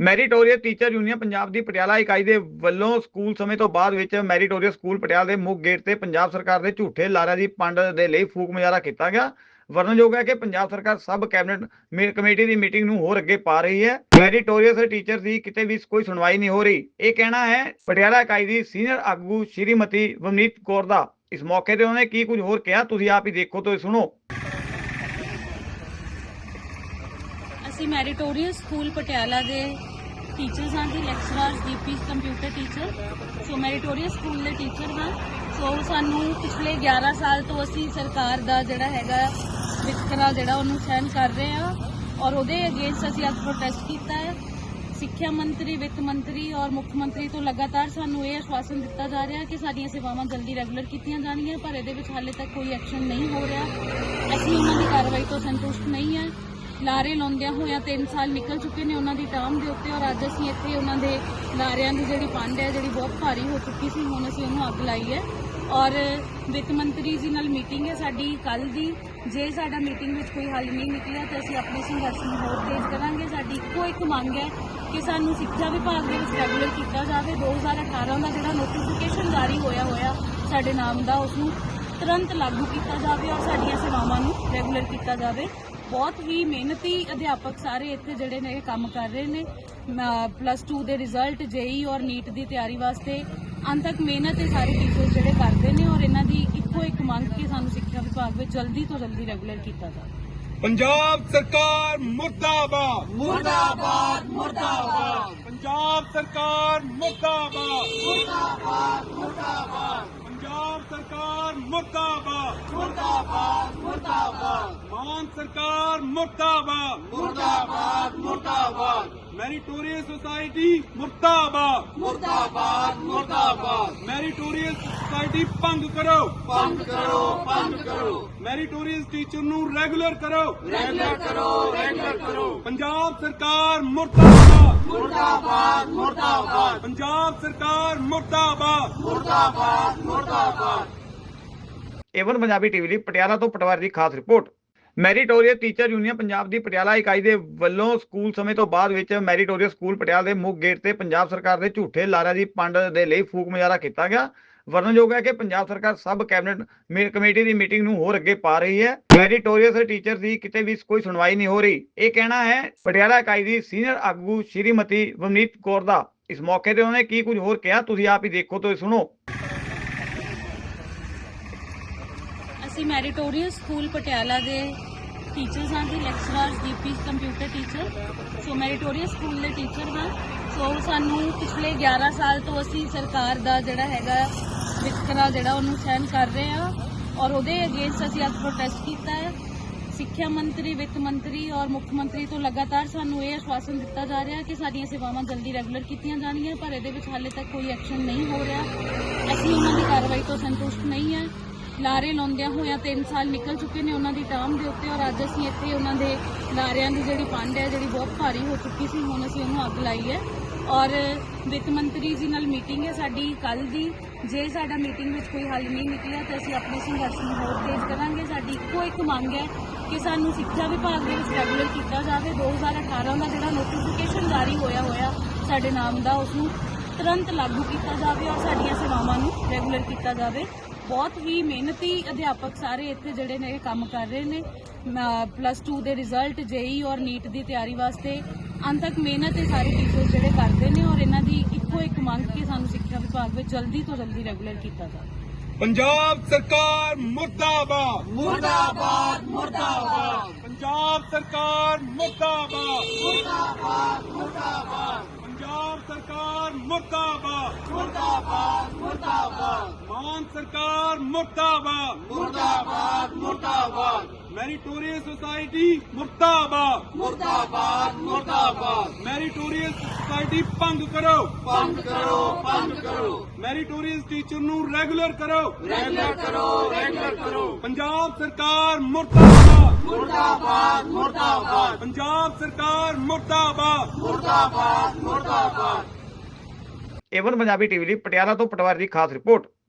Meritorious teacher union Punjab ਦੀ ਪਟਿਆਲਾ ਇਕਾਈ ਦੇ ਵੱਲੋਂ ਸਕੂਲ ਸਮੇਂ ਤੋਂ ਬਾਅਦ ਵਿੱਚ ਮੈਰੀਟੋਰੀਅਸ ਸਕੂਲ ਪਟਿਆਲਾ ਦੇ ਮੁੱਖ ਗੇਟ ਤੇ ਪੰਜਾਬ ਸਰਕਾਰ ਦੇ ਝੂਠੇ ਲਾਰਿਆਂ ਦੀ ਪੰਡ ਦੇ ਲਈ ਫੂਕ ਮੁਜ਼ਾਹਰਾ ਕੀਤਾ ਗਿਆ। ਵਰਣਨਯੋਗ ਹੈ ਕਿ ਪੰਜਾਬ ਸਰਕਾਰ ਸਬ ਕੈਬਨਿਟ ਕਮੇਟੀ ਦੀ ਮੀਟਿੰਗ ਨੂੰ ਹੋਰ ਅੱਗੇ ਪਾ ਰਹੀ ਹੈ। ਮੈਰੀਟੋਰੀਅਸ ਟੀਚਰ ਦੀ ਕਿਤੇ ਵੀ ਕੋਈ ਸੁਣਵਾਈ ਨਹੀਂ ਹੋ ਰਹੀ। ਇਹ ਕਹਿਣਾ ਹੈ, ਪਟਿਆਲਾ ਇਕਾਈ ਦੀ ਸੀਨੀਅਰ ਆਗੂ ਸ਼੍ਰੀਮਤੀ ਵਮਨੀਤ ਕੌਰ ਦਾ। ਇਸ ਮੌਕੇ ਤੇ ਉਹਨੇ ਕੀ ਕੁਝ ਹੋਰ ਕਿਹਾ, ਤੁਸੀਂ ਆਪ ਹੀ ਦੇਖੋ ਤੇ ਸੁਣੋ। ਅਸੀਂ ਮੈਰੀਟੋਰੀਅਸ ਸਕੂਲ ਪਟਿਆਲਾ ਦੇ ਟੀਚਰਸ ਹਾਂ ਜੀ lecturers DP computer teacher so meritorious school ਦੇ ਟੀਚਰ ਹਾਂ। ਸੋ ਸਾਨੂੰ ਪਿਛਲੇ 11 ਸਾਲ ਤੋਂ ਅਸੀਂ ਸਰਕਾਰ ਦਾ ਜਿਹੜਾ ਹੈਗਾ, ਵਿਤਕਰਾ ਜਿਹੜਾ ਉਹਨੂੰ ਸਹਿਨ ਕਰ ਰਹੇ ਹਾਂ ਔਰ ਉਹਦੇ ਅਗੇਂਸਟ ਅਸੀਂ ਅੱਜ ਪ੍ਰੋਟੈਸਟ ਕੀਤਾ ਹੈ। ਸਿੱਖਿਆ ਮੰਤਰੀ, ਵਿੱਤ ਮੰਤਰੀ ਔਰ ਮੁੱਖ ਮੰਤਰੀ ਤੋਂ ਲਗਾਤਾਰ ਸਾਨੂੰ ਇਹ ਆਸ਼ਵਾਸਨ ਦਿੱਤਾ ਜਾ ਰਿਹਾ ਕਿ ਸਾਡੀਆਂ ਸੇਵਾਵਾਂ ਜਲਦੀ ਰੈਗੂਲਰ ਕੀਤੀਆਂ ਜਾਣਗੀਆਂ, ਪਰ ਇਹਦੇ ਵਿੱਚ ਹਾਲੇ ਤੱਕ ਕੋਈ ਐਕਸ਼ਨ ਨਹੀਂ ਹੋ ਰਿਹਾ। ਅਸੀਂ ਉਹਨਾਂ ਦੀ ਕਾਰਵਾਈ ਤੋਂ ਸੰਤੁਸ਼ਟ ਨਹੀਂ ਹਾਂ। ਲਾਰੇ ਲਾਉਂਦਿਆਂ ਹੋਇਆਂ 3 ਸਾਲ ਨਿਕਲ ਚੁੱਕੇ ਨੇ ਉਹਨਾਂ ਦੀ ਟਰਮ ਦੇ ਉੱਤੇ ਔਰ ਅੱਜ ਅਸੀਂ ਇੱਥੇ ਉਹਨਾਂ ਦੇ ਲਾਰਿਆਂ ਦੀ ਜਿਹੜੀ ਪੰਡ ਹੈ, ਜਿਹੜੀ ਬਹੁਤ ਭਾਰੀ ਹੋ ਚੁੱਕੀ ਸੀ, ਹੁਣ ਅਸੀਂ ਉਹਨੂੰ ਅੱਗ ਲਾਈ ਹੈ। ਔਰ ਵਿੱਤ ਮੰਤਰੀ ਜੀ ਨਾਲ ਮੀਟਿੰਗ ਹੈ ਸਾਡੀ ਕੱਲ ਦੀ। ਜੇ ਸਾਡਾ ਮੀਟਿੰਗ ਵਿੱਚ ਕੋਈ ਹੱਲ ਨਹੀਂ ਨਿਕਲਿਆ ਤਾਂ ਅਸੀਂ ਆਪਣੇ ਸੰਘਰਸ਼ ਨੂੰ ਹੋਰ ਤੇਜ਼ ਕਰਾਂਗੇ। ਸਾਡੀ ਇੱਕੋ ਇੱਕ ਮੰਗ ਹੈ ਕਿ ਸਾਨੂੰ ਸਿੱਖਿਆ ਵਿਭਾਗ ਦੇ ਵਿੱਚ ਰੈਗੂਲਰ ਕੀਤਾ ਜਾਵੇ। 2018 ਦਾ ਜਿਹੜਾ ਨੋਟੀਫਿਕੇਸ਼ਨ ਜਾਰੀ ਹੋਇਆ ਹੋਇਆ ਸਾਡੇ ਨਾਮ ਦਾ ਉਸ ਨੂੰ ਤੁਰੰਤ ਲਾਗੂ ਕੀਤਾ ਜਾਵੇ ਔਰ ਸਾਡੀਆਂ ਸੇਵਾਵਾਂ ਨੂੰ ਰੈਗੂਲਰ ਕੀਤਾ ਜਾਵੇ। ਬਹੁਤ ਹੀ ਮਿਹਨਤੀ ਅਧਿਆਪਕ ਸਾਰੇ ਇੱਥੇ ਜਿਹੜੇ ਨੇ ਇਹ ਕੰਮ ਕਰ ਰਹੇ ਨੇ। ਪਲੱਸ 2 ਦੇ ਰਿਜ਼ਲਟ ਜੇਈ ਔਰ ਨੀਟ ਦੀ ਤਿਆਰੀ ਵਾਸਤੇ ਅੰਤ ਤੱਕ ਮਿਹਨਤ ਇਹ ਸਾਰੇ ਟੀਚਰ ਜਿਹੜੇ ਕਰਦੇ ਨੇ ਔਰ ਇਹਨਾਂ ਦੀ ਇੱਕੋ ਇੱਕ ਮੰਗ ਕਿ ਸਾਨੂੰ ਸਿੱਖਿਆ ਵਿਭਾਗ ਵਿੱਚ ਜਲਦੀ ਤੋਂ ਜਲਦੀ ਰੈਗੂਲਰ ਕੀਤਾ ਜਾਵੇ। ਪੰਜਾਬ ਸਰਕਾਰ ਮੁਰਦਾਬਾਦ। ਮੁਰਦਾਬਾਦ ਮੁਰਦਾਬਾਦ। ਪੰਜਾਬ ਸਰਕਾਰ ਮੁਰਦਾਬਾਦ। ਮੁਰਦਾਬਾਦ ਮੁਰਦਾਬਾਦ। ਪੰਜਾਬ ਸਰਕਾਰ ਮੁਰਦਾਬਾਦ। ਮੁਰਦਾਬਾਦ ਮੁਰਦਾਬਾਦ। ਮਾਨ ਸਰਕਾਰ ਮੁਰਦਾਬਾਦ। ਮੁਰਦਾਬਾਦ ਮੁਰਦਾਬਾਦ। ਮੈਰੀਟੋਰੀਅਸ ਸੁਸਾਇਟੀ ਮੁਰਦਾਬਾਦ। ਮੁਰਦਾਬਾਦ ਮੁਰਦਾਬਾਦ। ਮੈਰੀਟੋਰੀਅਸ ਸੁਸਾਇਟੀ ਭੰਗ ਕਰੋ। ਭੰਗ ਕਰੋ ਭੰਗ ਕਰੋ। ਮੈਰੀਟੋਰੀਅਸ ਟੀਚਰ ਨੂੰ ਰੈਗੂਲਰ ਕਰੋ। ਰੈਗੂਲਰ ਕਰੋ ਰੈਗੂਲਰ ਕਰੋ। ਪੰਜਾਬ ਸਰਕਾਰ ਮੁਰਦਾਬਾਦ। ਮੁਰਦਾਬਾਦ ਮੁਰਦਾਬਾਦ। ਪੰਜਾਬ ਸਰਕਾਰ ਮੁਰਦਾਬਾਦ। ਮੁਰਦਾਬਾਦ ਮੁਰਦਾਬਾਦ। ਏਵਨ ਪੰਜਾਬੀ ਟੀਵੀ ਲਈ ਪਟਿਆਲਾ ਤੋਂ ਪਟਵਾਰੀ ਦੀ ਖਾਸ report. Meritorious teacher union Punjab ਦੀ ਪਟਿਆਲਾ ਇਕਾਈ ਦੇ ਵੱਲੋਂ ਸਕੂਲ ਸਮੇਂ ਤੋਂ ਬਾਅਦ ਵਿੱਚ ਮੈਰੀਟੋਰੀਅਸ ਸਕੂਲ ਪਟਿਆਲਾ ਦੇ ਮੁੱਖ ਗੇਟ ਤੇ ਪੰਜਾਬ ਸਰਕਾਰ ਦੇ ਝੂਠੇ ਲਾਰਿਆਂ ਦੀ ਪੰਡ ਦੇ ਲਈ ਫੂਕ ਮੁਜ਼ਾਹਰਾ ਕੀਤਾ ਗਿਆ। ਵਰਣਨਯੋਗ ਹੈ ਕਿ ਪੰਜਾਬ ਸਰਕਾਰ ਸਬ ਕੈਬਨਿਟ ਕਮੇਟੀ ਦੀ ਮੀਟਿੰਗ ਨੂੰ ਹੋਰ ਅੱਗੇ ਪਾ ਰਹੀ ਹੈ। ਮੈਰੀਟੋਰੀਅਸ ਟੀਚਰ ਦੀ ਕਿਤੇ ਵੀ ਕੋਈ ਸੁਣਵਾਈ ਨਹੀਂ ਹੋ ਰਹੀ। ਇਹ ਕਹਿਣਾ ਹੈ, ਪਟਿਆਲਾ ਇਕਾਈ ਦੀ ਸੀਨੀਅਰ ਆਗੂ ਸ਼੍ਰੀਮਤੀ ਵਮਨੀਤ ਕੌਰ ਦਾ। ਇਸ ਮੌਕੇ ਤੇ ਉਹਨੇ ਕੀ ਕੁਝ ਹੋਰ ਕਿਹਾ, ਤੁਸੀਂ ਆਪ ਹੀ ਦੇਖੋ ਤੇ ਸੁਣੋ। ਅਸੀਂ ਮੈਰੀਟੋਰੀਅਸ ਸਕੂਲ ਪਟਿਆਲਾ ਦੇ ਟੀਚਰਸ ਹਾਂ ਜੀ lecturers DP computer teacher so meritorious school ਦੇ ਟੀਚਰ ਹਾਂ। ਸੋ ਸਾਨੂੰ ਪਿਛਲੇ 11 ਸਾਲ ਤੋਂ ਅਸੀਂ ਸਰਕਾਰ ਦਾ ਜਿਹੜਾ ਹੈਗਾ, ਵਿਤਕਰਾ ਜਿਹੜਾ ਉਹਨੂੰ ਸਹਿਨ ਕਰ ਰਹੇ ਹਾਂ। ਔਰ ਉਹਦੇ ਅਗੇਂਸਟ ਅਸੀਂ ਅੱਜ ਪ੍ਰੋਟੈਸਟ ਕੀਤਾ ਹੈ। ਸਿੱਖਿਆ ਮੰਤਰੀ, ਵਿੱਤ ਮੰਤਰੀ ਔਰ ਮੁੱਖ ਮੰਤਰੀ ਤੋਂ ਲਗਾਤਾਰ ਸਾਨੂੰ ਇਹ ਆਸ਼ਵਾਸਨ ਦਿੱਤਾ ਜਾ ਰਿਹਾ ਕਿ ਸਾਡੀਆਂ ਸੇਵਾਵਾਂ ਜਲਦੀ ਰੈਗੂਲਰ ਕੀਤੀਆਂ ਜਾਣਗੀਆਂ, ਪਰ ਇਹਦੇ ਵਿੱਚ ਹਾਲੇ ਤੱਕ ਕੋਈ ਐਕਸ਼ਨ ਨਹੀਂ ਹੋ ਰਿਹਾ। ਅਸੀਂ ਉਹਨਾਂ ਦੀ ਕਾਰਵਾਈ ਤੋਂ ਸੰਤੁਸ਼ਟ ਨਹੀਂ ਹਾਂ। ਲਾਰੇ ਲਾਉਂਦਿਆਂ ਹੋਇਆਂ 3 ਸਾਲ ਨਿਕਲ ਚੁੱਕੇ ਨੇ ਉਹਨਾਂ ਦੀ ਟਰਮ ਦੇ ਉੱਤੇ ਔਰ ਅੱਜ ਅਸੀਂ ਇੱਥੇ ਉਹਨਾਂ ਦੇ ਲਾਰਿਆਂ ਦੀ ਜਿਹੜੀ ਪੰਡ ਹੈ, ਜਿਹੜੀ ਬਹੁਤ ਭਾਰੀ ਹੋ ਚੁੱਕੀ ਸੀ, ਹੁਣ ਅਸੀਂ ਉਹਨੂੰ ਅੱਗ ਲਾਈ ਹੈ। ਔਰ ਵਿੱਤ ਮੰਤਰੀ ਜੀ ਨਾਲ ਮੀਟਿੰਗ ਹੈ ਸਾਡੀ ਕੱਲ ਦੀ। ਜੇ ਸਾਡਾ ਮੀਟਿੰਗ ਵਿੱਚ ਕੋਈ ਹੱਲ ਨਹੀਂ ਨਿਕਲਿਆ ਤਾਂ ਅਸੀਂ ਆਪਣੇ ਸੰਘਰਸ਼ ਨੂੰ ਹੋਰ ਤੇਜ਼ ਕਰਾਂਗੇ। ਸਾਡੀ ਇੱਕੋ ਇੱਕ ਮੰਗ ਹੈ ਕਿ ਸਾਨੂੰ ਸਿੱਖਿਆ ਵਿਭਾਗ ਦੇ ਵਿੱਚ ਰੈਗੂਲਰ ਕੀਤਾ ਜਾਵੇ। 2018 ਦਾ ਜਿਹੜਾ ਨੋਟੀਫਿਕੇਸ਼ਨ ਜਾਰੀ ਹੋਇਆ ਹੋਇਆ ਸਾਡੇ ਨਾਮ ਦਾ ਉਸ ਨੂੰ ਤੁਰੰਤ ਲਾਗੂ ਕੀਤਾ ਜਾਵੇ ਔਰ ਸਾਡੀਆਂ ਸੇਵਾਵਾਂ ਨੂੰ ਰੈਗੂਲਰ ਕੀਤਾ ਜਾਵੇ। ਬਹੁਤ ਹੀ ਮਿਹਨਤੀ ਅਧਿਆਪਕ ਸਾਰੇ ਇੱਥੇ ਜਿਹੜੇ ਨੇ ਕੰਮ ਕਰ ਰਹੇ ਨੇ। ਪਲੱਸ 2 ਦੇ ਰਿਜ਼ਲਟ ਜੇਈ ਔਰ ਨੀਟ ਦੀ ਤਿਆਰੀ ਵਾਸਤੇ ਅੰਤ ਤੱਕ ਮਿਹਨਤ ਇਹ ਸਾਰੇ ਟੀਚਰ ਜਿਹੜੇ ਕਰਦੇ ਨੇ ਔਰ ਇਹਨਾਂ ਦੀ ਇੱਕੋ ਇੱਕ ਮੰਗ ਕਿ ਸਾਨੂੰ ਸਿੱਖਿਆ ਵਿਭਾਗ ਵਿੱਚ ਜਲਦੀ ਤੋਂ ਜਲਦੀ ਰੈਗੂਲਰ ਕੀਤਾ ਜਾਵੇ। ਪੰਜਾਬ ਸਰਕਾਰ ਮੁਰਦਾਬਾਦ। ਮੁਰਦਾਬਾਦ ਮੁਰਦਾਬਾਦ ਪੰਜਾਬ ਸਰਕਾਰ ਮੁਰਦਾਬਾਦ ਮੁਰਦਾਬਾਦ ਮੁਰਦਾਬਾਦ ਮਾਨ ਸਰਕਾਰ ਮੁਰਦਾਬਾਦ। ਮੁਰਦਾਬਾਦ ਮੁਰਦਾਬਾਦ। ਮੈਰੀਟੋਰੀਅਸ ਸੁਸਾਇਟੀ ਮੁਰਦਾਬਾਦ। ਮੁਰਦਾਬਾਦ ਮੁਰਦਾਬਾਦ। ਮੈਰੀਟੋਰੀਅਸ ਸੁਸਾਇਟੀ ਭੰਗ ਕਰੋ। ਭੰਗ ਕਰੋ ਭੰਗ ਕਰੋ। ਮੈਰੀਟੋਰੀਅਸ ਟੀਚਰ ਨੂੰ ਰੈਗੂਲਰ ਕਰੋ। ਰੈਗੂਲਰ ਕਰੋ ਰੈਗੂਲਰ ਕਰੋ। ਪੰਜਾਬ ਸਰਕਾਰ ਮੁਰਦਾਬਾਦ। ਮੁਰਦਾਬਾਦ ਮੁਰਦਾਬਾਦ। ਪੰਜਾਬ ਸਰਕਾਰ ਮੁਰਦਾਬਾਦ। ਮੁਰਦਾਬਾਦ ਮੁਰਦਾਬਾਦ। ਏਵਨ ਪੰਜਾਬੀ ਟੀਵੀ ਲਈ ਪਟਿਆਲਾ ਤੋਂ ਪਟਵਾਰੀ ਦੀ ਖਾਸ ਰਿਪੋਰਟ।